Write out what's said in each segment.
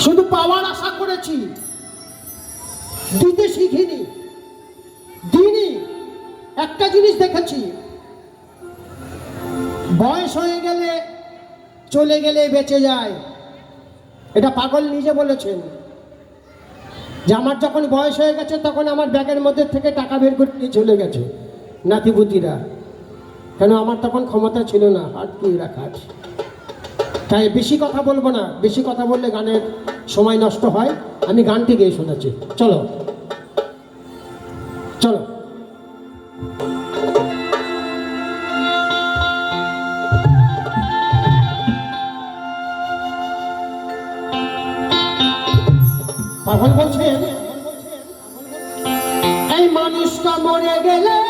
শুধু পাওয়ার আশা করেছি। দিতে শিখিনি। দিনই একটা জিনিস দেখেছি। বয়স হয়ে গেলে চলে গেলে বেঁচে যায়। এটা পাগল নিজে বলেছেন। যে আমার যখন বয়স হয়ে গেছে, তখন আমার ব্যাগের মধ্যে থেকে টাকা বের করে নিয়ে চলে গেছে। নাতিপুতিরা। কেন আমার তখন ক্ষমতা ছিল না? হাত কি রাখা আছে তাই বেশি কথা বলব না। বেশি কথা বললে গানের সময় নষ্ট হয়। আমি গানটি গেয়ে শোনাচ্ছি। চলো। চলো। পাগল বলছেন? এই মানুষটা মরে গেলে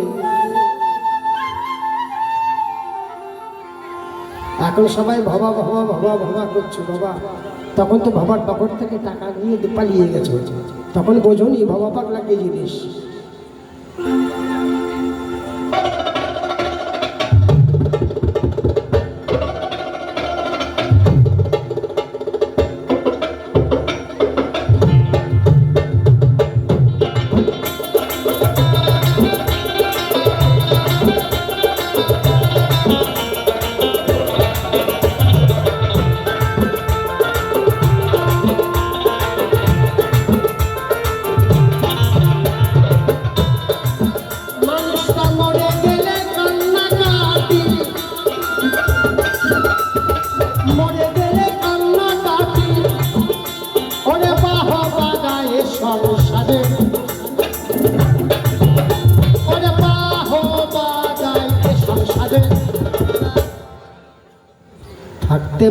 এখন সবাই ভবা ভবা ভবা ভবা করছ, বাবা। তখন তো ভবার পকেট থেকে টাকা নিয়ে পালিয়ে গেছে। তখন বোঝনি ভবা পাগলা কি জিনিস?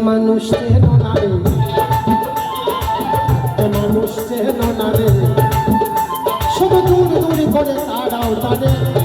মানুষ মানুষ শুধু করে তারাও তারে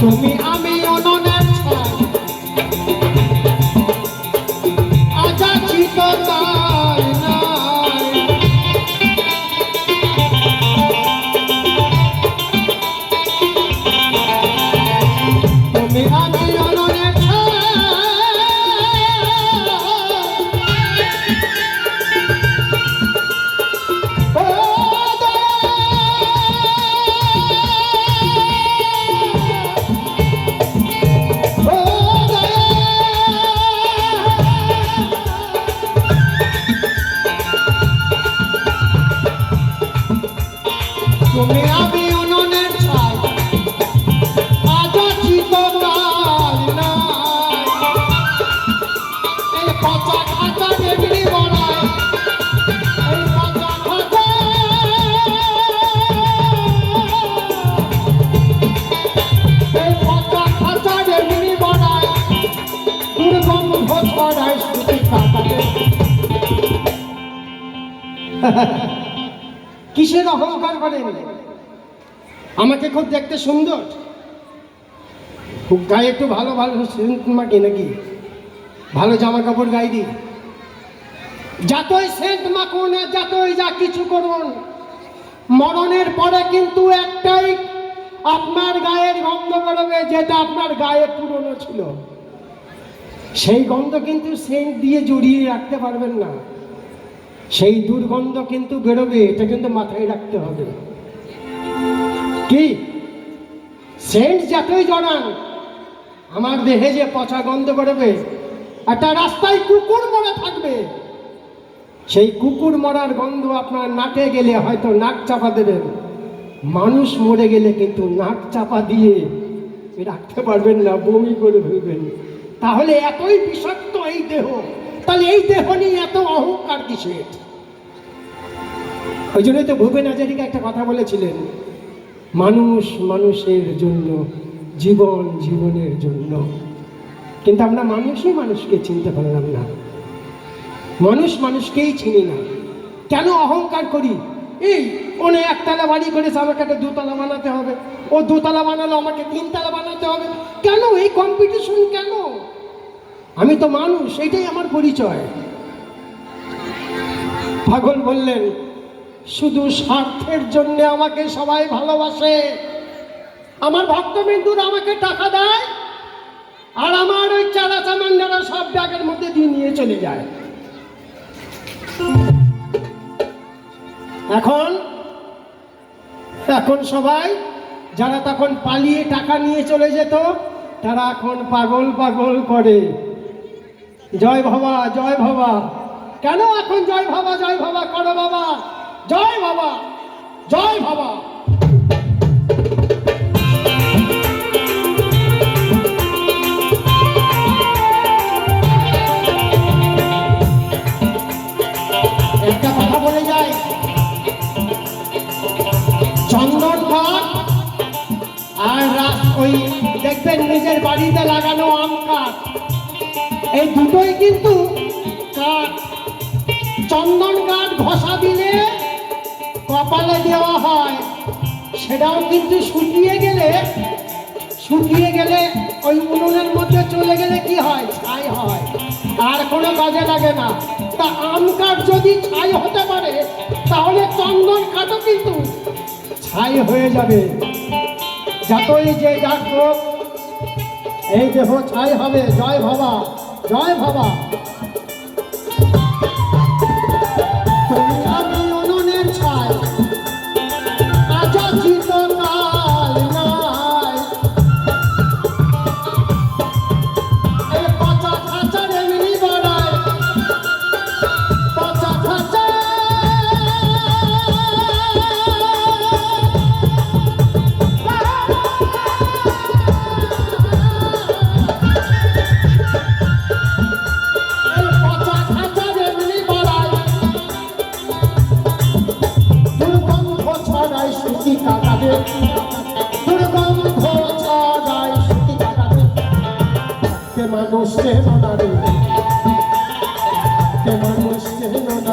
তুমি আমি অননের কিসের অহংকার করেন আমাকে খুব দেখতে সুন্দর। গায়ে একটু ভালো ভালো মাকে নাকি ভালো জামা কাপড় গায়ে দিই যতই সেন্ট মাখুন আর যতই যা কিছু করুন মরণের পরে কিন্তু একটাই, আপনার গায়ের গন্ধ বেরোবে যেটা আপনার গায়ে পুরনো ছিল। সেই গন্ধ কিন্তু সেন্ট দিয়ে জড়িয়ে রাখতে পারবেন না। সেই দুর্গন্ধ কিন্তু বেরোবে, এটা কিন্তু মাথায় রাখতে হবে। কি? সেন্ট যতই জড়ান, আমার দেহে যে পচা গন্ধ বেরোবে, একটা রাস্তায় কুকুর মরে থাকবে। সেই কুকুর মরার গন্ধ আপনার নাকে গেলে হয়তো নাক চাপা দেবেন। মানুষ মরে গেলে কিন্তু নাক চাপা দিয়ে রাখতে পারবেন না, বমি করে ফেলবেন। তাহলে এতই বিষাক্ত এই দেহ, তাহলে এই দেহ নিয়ে এত অহংকার কিসের? ওই জন্যই তো ভূপেন হাজারিকা একটা কথা বলেছিলেন, মানুষ মানুষের জন্য, জীবন জীবনের জন্য। কিন্তু আমরা মানুষই মানুষকে চিনতে পারলাম না। মানুষ মানুষকেই চিনি না। কেন অহংকার করি? এই ওনে একতলা বাড়ি করেছে, আমাকে একটা দুতলা বানাতে হবে। ও দুতলা বানালো, আমাকে তিনতলা বানাতে হবে। কেন এই কম্পিটিশন কেন? আমি তো মানুষ, এটাই আমার পরিচয়। পাগল বললেন, শুধু স্বার্থের জন্য আমাকে সবাই ভালোবাসে। আমার ভক্তবিন্দুর আমাকে টাকা দেয়, আর আমার ওই চারা চামান্ডারা সব ব্যাগের মধ্যে দিয়ে নিয়ে চলে যায়। এখন এখন সবাই, যারা তখন পালিয়ে টাকা নিয়ে চলে যেত, তারা এখন পাগল পাগল করে। জয় ভবা জয় ভবা। কেন এখন জয় ভবা জয় ভবা? করো বাবা। জয় বাবা জয় বাবা নিজের বাড়িতে লাগানো আম কাঠ। এই দুটোই কিন্তু চন্দন কাঠ ঘষা দিলে কপালে দেওয়া হয়। সেটাও কিন্তু শুকিয়ে গেলে শুকিয়ে গেলে ওই উনুনের মধ্যে চলে গেলে কি হয়? ছাই হয়। আর কোনো কাজে লাগে না। তা আম কাঠ যদি ছাই হতে পারে, তাহলে চন্দন কাঠও কিন্তু ছাই হয়ে যাবে। যতই যে ডাকবো এই দেহ ছাই হবে জয় বাবা জয় বাবা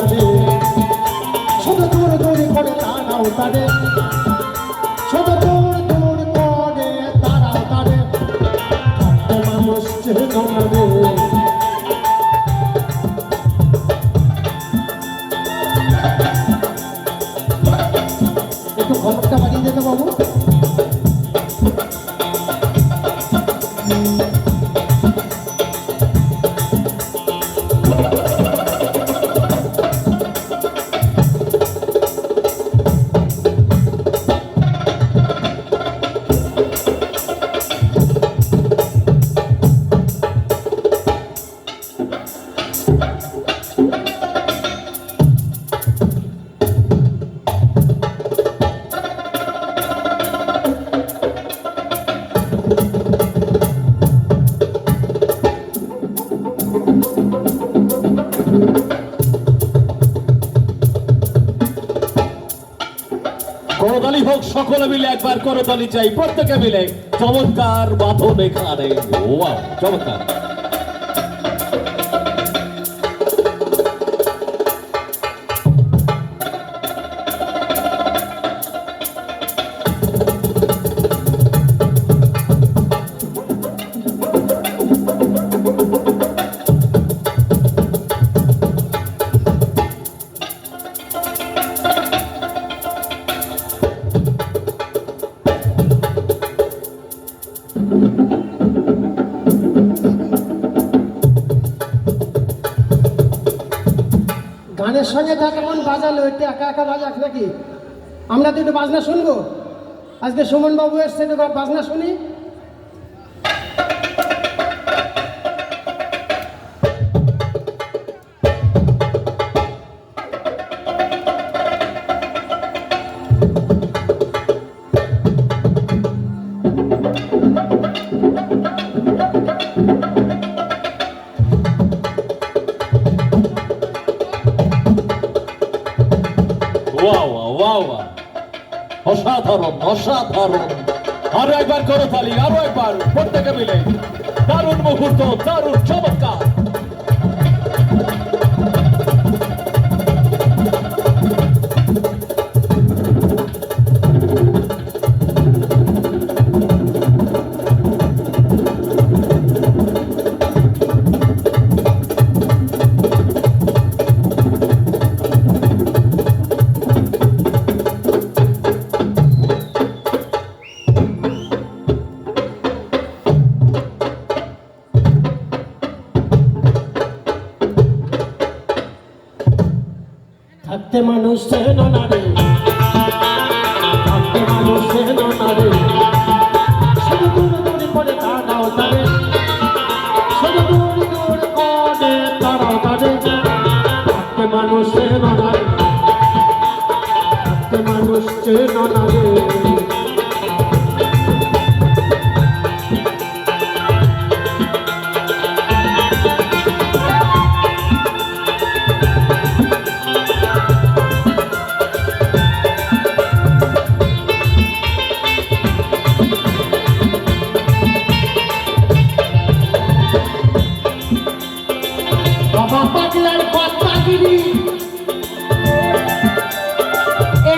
চেন সকলে মিলে একবার করতালি চাই প্রত্যেকে মিলে। চমৎকার বাঁধন এখানে। চমৎকার। গানের সঙ্গে যা কেমন বাজালো, একটু একা একা বাজাক নাকি? আমরা তো একটু বাজনা শুনব? আজকে সুমন বাবু এসছে, একটু বাজনা শুনি। অসাধারণ অসাধারণ। আরও একবার করো তালি আরও একবার প্রত্যেকে মিলে। দারুণ মুহূর্ত দারুণ চমৎকার। চেন না রে থাকতে মানুষ চেন না রে।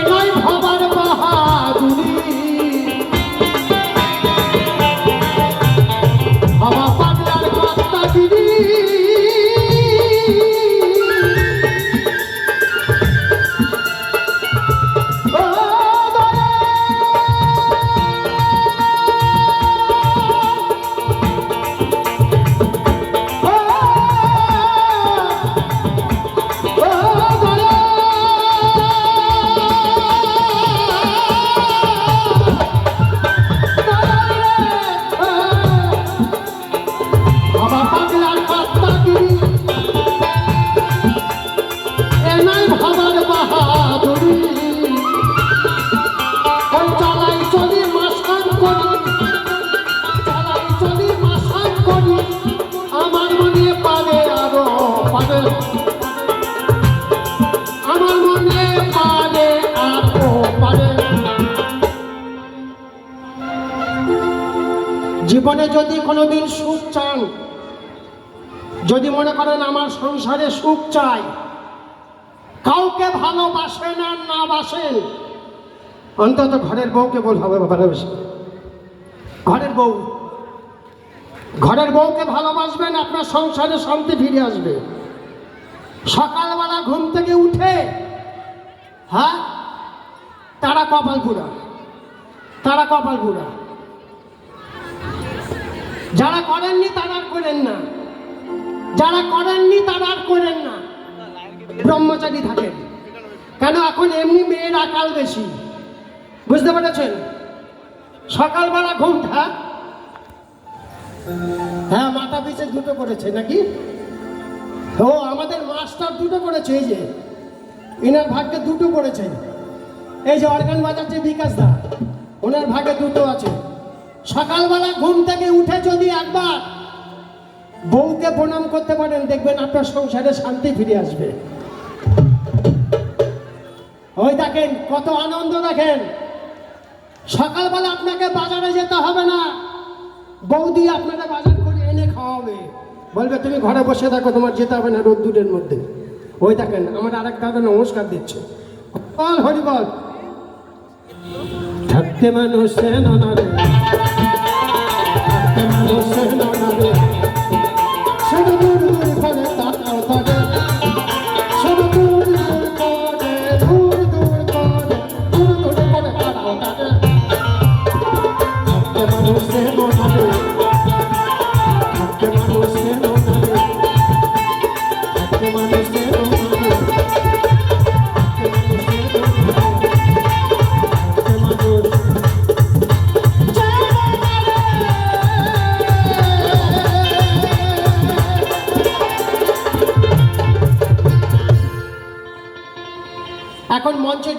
এ জীবনে যদি কোনোদিন সুখ চান, যদি মনে করেন আমার সংসারে সুখ চাই, কাউকে ভালোবাসেন আর না বাসেন অন্তত ঘরের বউকে বল হবে ভালোবাসে ঘরের বউ, ঘরের বউকে ভালোবাসবেন, আপনার সংসারে শান্তি ফিরে আসবে। সকালবেলা ঘুম থেকে উঠে হ্যাঁ তারা কপাল পুরা তারা কপাল পুরা যারা করেননি তারা আর করেন না। যারা করেননি তারা আর করেন না। ব্রহ্মচারী থাকেন। কেন? এখন এমনি মেয়ের আকাল বেশি। বুঝতে পেরেছেন? সকালবেলা ঘুমটা হ্যাঁ? মাথা পিছে দুটো করেছে নাকি? ও, আমাদের মাস্টার দুটো করেছে, এই যে। ইনার ভাগ্যে দুটো করেছে। এই যে অর্গান বাজাচ্ছে বিকাশ দা, ওনার ভাগে দুটো আছে। সকালবেলা ঘুম থেকে উঠে যদি একবার বউকে প্রণাম করতে পারেন, দেখবেন আপনার সংসারে শান্তি ফিরে আসবে। ওই দেখেন, কত আনন্দ দেখেন। সকালবেলা আপনাকে বাজারে যেতে হবে না। বৌদি আপনাকে বাজার করে এনে খাওয়াবে। বলবে, তুমি ঘরে বসে থাকো, তোমার যেতে হবে না রোদ্দুরের মধ্যে। ওই দেখেন, আমার আরেক দাদা নমস্কার দিচ্ছে। বল, হরি বল। থাকতে মানুষের ননারে থাকতে